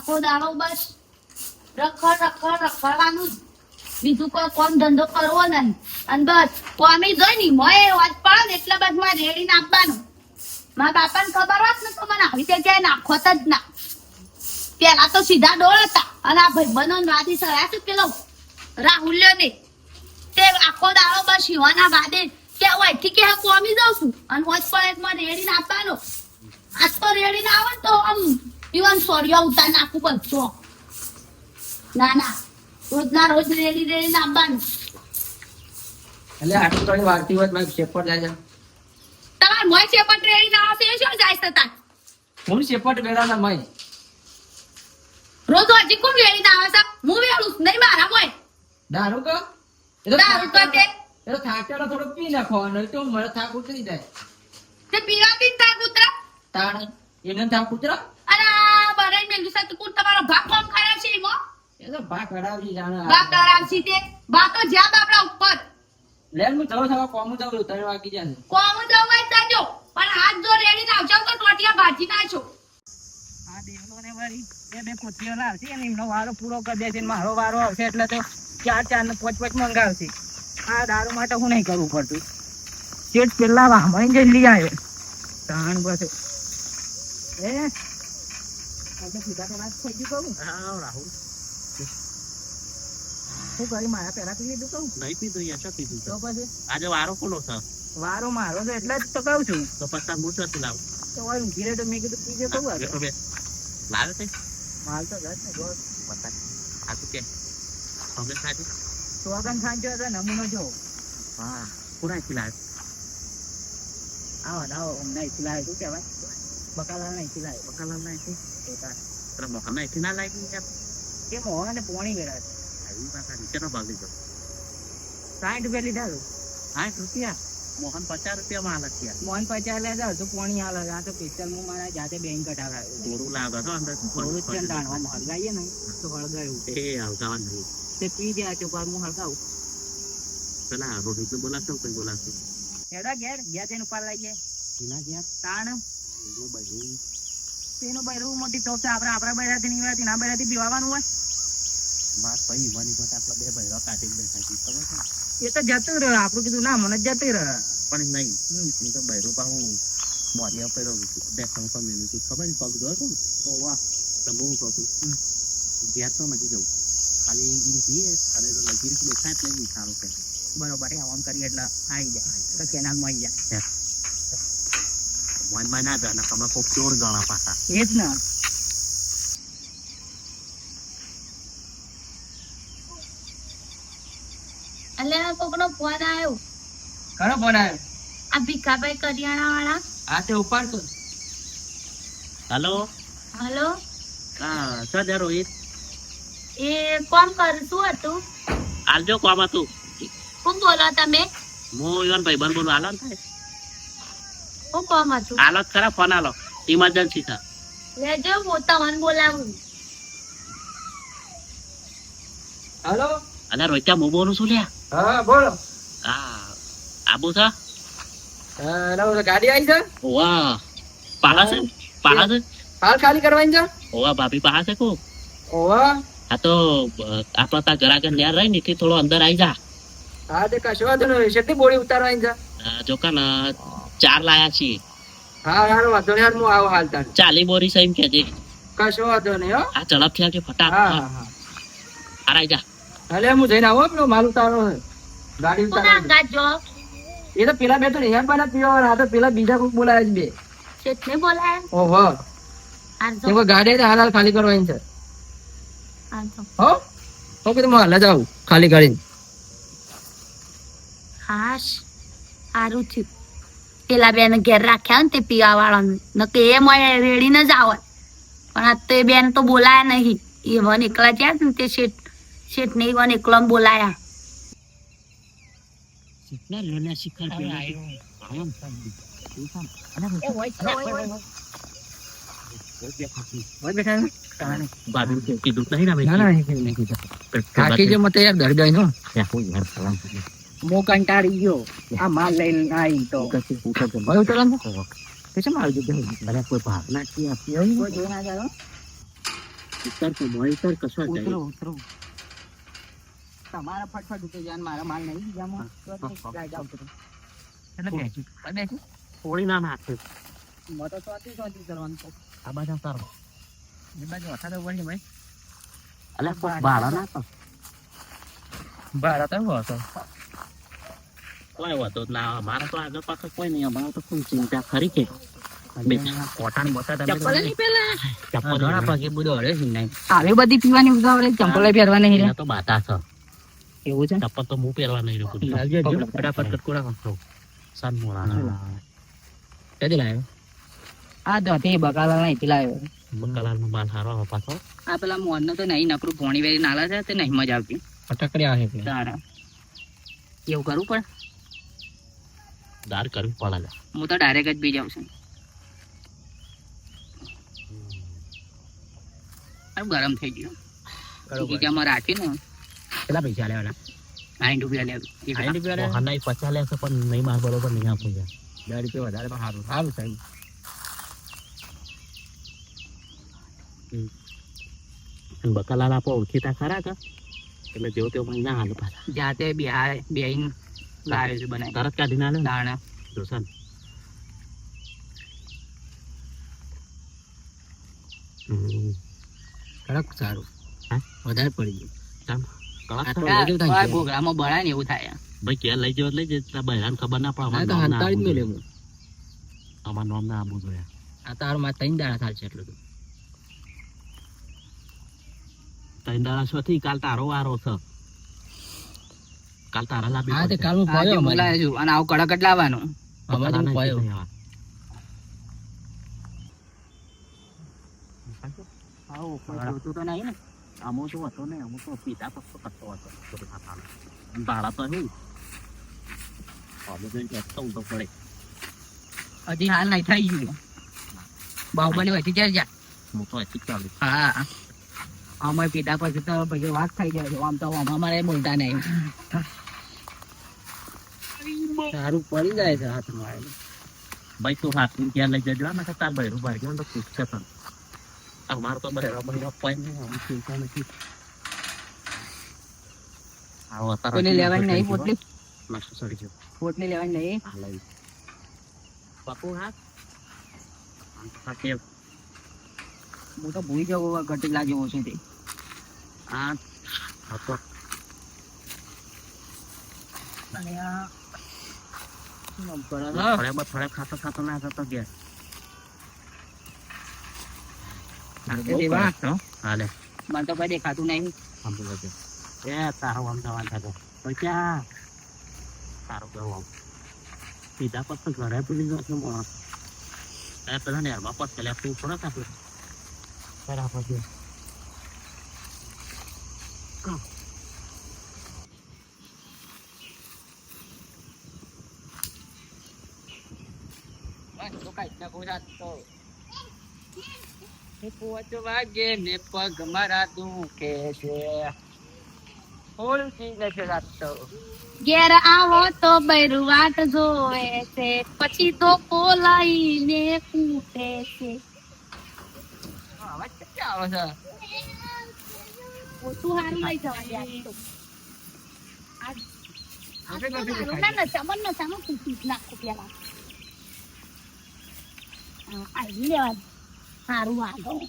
આખો દાડો બસ રખડ રખડ રખડવાનું. બીજું કોઈ કોમ ધંધો કરવો નહીં. અને બસ કોમી જોઈ ની મોય વાત પડે એટલે બસ મારે રેડીને આપવાનું મારા બાપાને ખબર હોત ને તો મને આવી જગ્યાએ નાખોત જ ના. પેલા તો સીધા ડોળ હતા. અને આ ભાઈ બનો વાદી સળ્યા છે પેલો રાહુલ્યો ને. તે આખો દાડો બસ શિવાના વાદે કે ઠીક અહીંથી કે કોમી દઉં છું. અને વચ પણ એક મારે રેડીને આપવાનો આજ તો રેડીને આવે તો આમ ઇવન સોરિયો ઉતાર નાખું બધો ના ના રોજના રોજ રેલી રેલી નાખવાનું એટલે આટલું થોડી વાર્તી હોય મારે શેપટ જાય તમારે મય છે પણ રેડીને આવશે શું જાય તાર હું શેપટ વેળાના મય રોજ હજી કોણ રેડીને આવે છે હું વેળું નહીં મારા મોય દારૂ તો દારૂ તો તે એ તો થાકેલો થોડો પી નાખો નહીં તો મને થાક ઉતરી જાય તે પીવાથી થાક કૂતરા તાણ એને થાક ઉતરા અને આ બરાઈ મેલ્યું તો કૂત તમારો ભાગ કોમ ખરાબ છે એમાં એ તો ભા કરાવજી જાણે. ભાગ ખરાબ તે. બા તો જ્યાં બાપડા ઉપર. લે હું જવું થવા કોમું જવું ત્રણ વાગી જાય કોમ જવાય તાજો પણ હાથ જો રેડીને આવજો તો ટોટિયા ભાજી નાખો આ દેવલોને વળી બે બે પોતીઓ લાવશે અને એમનો વારો પૂરો કરી દેશે મારો વારો આવશે એટલે તો ચાર ચાર ને પાંચ પાંચ મંગાવશે. આ દારૂ માટે હું નહીં કરવું પડતું ચેટ પેલા વાહમાં જઈ લઈ આવે તાણ બસ એ આજે સીધા તો થઈ ગયું કહું હા રાહુલ. શું કરી મારા પહેલા પી લીધું કહું નહીં પીધું યાર શું પીધું તો પછી? આજે વારો કોનો છે વારો મારો તો એટલે જ તો કહું છું. તો પછી હું ચોથી લાવું. તો હવે ઊંઘી રહે તો મેં કીધું પીજે કહું લાવે છે માલ તો ઘર ને ગોળ બતા આ તું કે હવે સોગન સાંજો હતો નમૂનો જો હા પૂરા ખીલાવે આવો આવો નહીં ખીલાય શું કહેવાય? બકાલા નહીં ખીલાય બકાલા લાવી છે તારે. મોહન એથી ના એ મોહન ને પોણી ગયા છે. આવી પાછા નીચેનો ભાગ લીધો. સાઠ રૂપિયા લીધા છે. સાઠ રૂપિયા? મોહન પચાસ રૂપિયામાં હાલત યાર મોહન પચાસ લે તો પોણી હાલે આ તો પિસ્તલ હું મારા જાતે બેંક કઢાવ્યા થોડું લાગે તો અંદર. થોડું જ દાણવા હળગાઈએ ને તો હળગાયું. એ હલકાવા નહીં. તે પી ગયા હું હળગાવું. પેલા રોહિત બોલાવશો કઈ બોલાવશો? એડા ઘેર ગયા લઈ એના ગયા તાણ. બધું તેનું બૈરું મોટી તો આપણે આપણા બૈરાથી નીકળ્યા ના બૈરાથી પીવાનું હોય. માર પૈ મારી પાસે આપણે બે ભાઈઓ કાઢી બેઠા છીએ. ખબર છે? એ તો જતું રહ્યો. આપણું કીધું ના મને જતું રહે. પણ નહીં. હું તો બૈરું પાહું મોરિયા પેલો બેસણ પર મેલું છું. ખબર ને પગ ગયો છું તો વાહ. તો બહુ કહું ઘેર તો નથી જવું. ખાલી ઈન જઈએ. અને તો લગીર દેખાય એટલે સારું કહે બરોબર એ આમ કરી એટલે આવી જાય. તો કેનાલમાં આવી જાય મનમાં ના જાય તમે કોક ચોર ગણા પાછા એ જ ને એટલે કોકનો ફોન આવ્યો ઘણો ફોન આવ્યો આ ભીખાભાઈ કરિયાણા વાળા હા તે ઉપાડતો હલો હલો? હા સર રોહિત? એ કોમ કરશું હતું. આલજો કોમ હતું. શું બોલો તમે? હું યોન ભાઈ બન બોલું આલો થાય શું કોમ ખરા ફોન ઇમરજન્સી છે લેજો હું તમને બોલાવું. હલો? અને રોહિત્યા હું બોલું છું લ્યા? હા બોલો. હા. આબુ છે? હા, લાવો, ગાડી આવી છે? ઓવા પાહા છે? પાહા છે? હાલ ખાલી કરવાની છે? ઓવા ભાભી પાહા છે કો ઓવા. આ તો આપણા તા ઘરા ન્યા રહી ને થોડો અંદર આવી જા. હા તે કશો વાંધો નહીં કેટલી બોડી ઉતારવાની છે. અ, જો કે ને ચાર લાયા છીએ. હા યાર વાંધો યાર હું આવું હાલ તાર. ચાલી બોરી છે કે જે. કશો વાંધો નહીં હો. આ ઝડપથી આવજે હા ફટાફટ આરાઈ જા. હાલે હું જઈને આવો પેલો માલ ઉતારો ગાડી ઉતારો ગાજો એ તો પેલા બે તો નહીં બના પીવા આ તો પેલા બીજા કોઈ બોલાય છે બે. શેઠને બોલાય? ઓહો. આજો ગાડી તો હાલ હાલ ખાલી કરવાની છે. હો. હો કીધું હું હાલ જ આવું ખાલી કરીને હાશ. સારું થયું. પેલા બેન ઘેર રાખ્યા ને તે પીવા વાળાને. કે એ મોય રેડીને જ આવે પણ આ તો એ બેન તો બોલાયા નહીં. એ વન એકલા જ્યાં ને તે શેઠ શેઠ ને વન એકલા બોલાયા. કેટલા લોના શિખર પેલા છે. આમ. એ હોય. છે, હોય, હોય. હોય. બેઠા ને? ભાભી કે કીધું. નહીં ને અમે ના ના નહીં નહીં કીધું. કાકી જે મતે યાર ગઈ નો કરી. હું કંટાળી ગયો. આ માલ લઈને આવી તો. કશું પૂછો તો. કે છે મારું જગ્યા મને કોઈ ભાગ નાખી આપી આવી. કોઈ ના જાઓ. ઉતર તો મોનિટર કશો જાય ઉતરો તમારા ફટફટ ઉતરી જાય મારા માલ નહીં તો ઉતરો એટલે બેસી. બેસી. થોડી ના નાખે. મોટો સોતી સોતી કરવાનું તો. આ બાજુ તારો એ બાજુ હતા તો વળી ભાઈ. અલે કોક બાળા ના તો બાળા તો. હતો કોઈ વાતો ના મારા તો આગળ પાછળ કોઈ નહીં. અમારે તો કોઈ ચિંતા ખરી છે આ નો પેલા મોહન તો નહીં નકરું ભોણી વેરી નાલા છે તે નહીં મજા આવતી. ફટકડી આવે એવું કરવું પડે? દાર કરવું પડે હું તો ડાયરેક્ટ જ બી જાઉં છું. ગરમ થઈ ગયું. રાખી રાખીને. કેટલા પૈસા લેવાના સાઠ રૂપિયા લેવું હા નહીં પચાસ લેશે પણ નહીં માર બરોબર નહીં આપું છે. દસ રૂપિયા વધારે પણ સારું સારું સાહેબ. બકાલાલ આપો ઓળખીતા ખરા કા એટલે જેવો તેવો ના હાલે પાછા. જાતે બિહાર બેહીન લાવે છે બનાવી. તરત કાઢી ના લે દાણા. જોશન કડક સારું. વધારે પડી ગયું. કળા આ તો ઘોઘરામાં બળાય ને એવું થાય ભાઈ ક્યાં લઈ જવો લઈ જતા બહેરાન ખબર ના પડે હંતાળી જ મેલ્યો નામ ના આવવું જોઈએ આ તારું માં ત્રણ દાડા થાય છે એટલું તો. ત્રણ દાડા છથી કાલ તારો વારો છે. કાલ તારા લાવી હા તે કાલ હું ફર્યો બોલાય છું. અને આવ કડક લાવવાનો લાવવાનું. હું ફર્યો આવું કોઈ તો નહીં ને. અમુક તો હતો ને અમુક તો પિતા પક્ષ કરતો હતો. બધું ખાતાનું. અને ભાડા તો એવું હવે જોઈને કહેતો તો પડે. હજી હાલ નહીં થઈ ગયું. બાહુબલી વધી જાય જા. હું તો હજી ચાલુ હા. અમે પીધા પછી તો પછી વાત થઈ જાય. આમ તો અમારે બોલતા નહીં. સારું પડી જાય છે હાથમાં ભાઈ તું હાથ ત્યાં લઈ જજો. ને તાર ભાઈ રૂબાર ગયો તો પૂછશે પણ. અમારે તો બહેરા બહેરા કોઈ નહીં. અમે ચિંતા નથી આવો અત્યારે કોઈને લેવાની નહીં પોટલી માસ્ટર સડી જો પોટલી લેવાની નહીં? હા લઈ આમ તો હું તો ભૂલી જાઉં ઘટીલા જેવો છે તે. હા. હતો અને આ થોડે ખાતો ખાતો ના એ દેવા. હાલે મને તો કઈ દેખાતું નહીં એ તારો આમ જવાન થતો પૈસા તારો ગયો આમ સીધા પર ઘરે માણસ એ પેલા ને હરવા પર પેલા તું પડે છે કાંઈ નાખું રાત તો. પોચ વાગે ને પગ મારા દુખે છે ફૂલતી નથી રાત તો. ઘેર આવો તો બૈરું જોવે છે પછી તો પોલાઈને કૂટે છે અવાજ આવે છે ઓછું હારું લઈ જવા દે આજ તો. હારું ના નચામાં કૂટી નાખું પેલા. આવી લેવા દે. વાગો.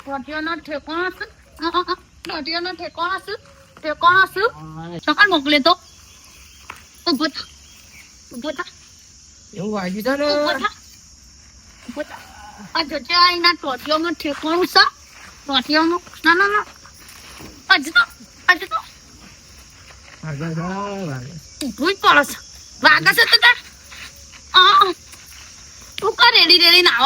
ટોટીઓનો ઠેકાણો છે? અ, અ, અ, ટોટીઓનો ઠેકાણો છે? ઠેકાણો છે? સકાળ મોકલે તો ઊભો થા ઊભો છે ને ઊભો ના ના ના હજુ તો હજુ તો. ઊભું તો તું કા તું નહીં થઈ જઈ ના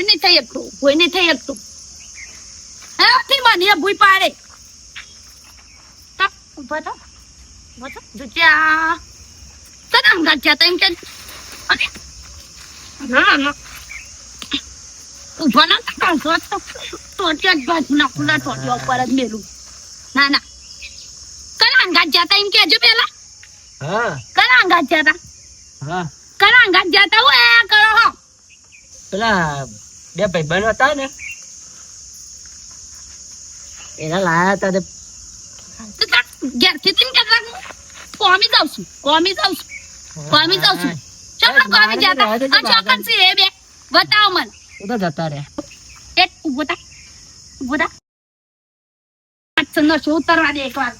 નહીં થઈ શકતું ઊભો નહીં હે થી ભૂઈ પાડે તા ઊભો થા જુજ્યા તને અંગાત જતા એમ કે અરે ના ના. ઊભો ના કાઢશો તો ટોટિયા જ બાજુ ના ટોટિયા ઉપર જ મેલું. ના ના. કલા અંગાત જતા એમ કેજો પેલા હા. કલા અંગાત જતા હા. કલા અંગાત જતા હું એ કરો હો. પેલા બે ભાઈબંધો હતા ને એના લાયા હતા તે ઘેરથી કહેતા હું કોમી જાઉં છું કોમી જાઉં છું. કોમી જાઉં છું. ચાલો કોમી જતા આ ચોકન છે એ બે. બતાવ મને. હું જતા રે એક ઊભો થા. ઊભો થા. શું ઉતરવા દે એક વાર.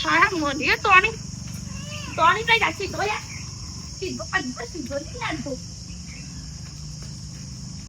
છાયા મોઢે તોણી તોણી કઈ જાતી સીધો યાર સીધો અદ્ભુત સીધો. નહીં લાગતો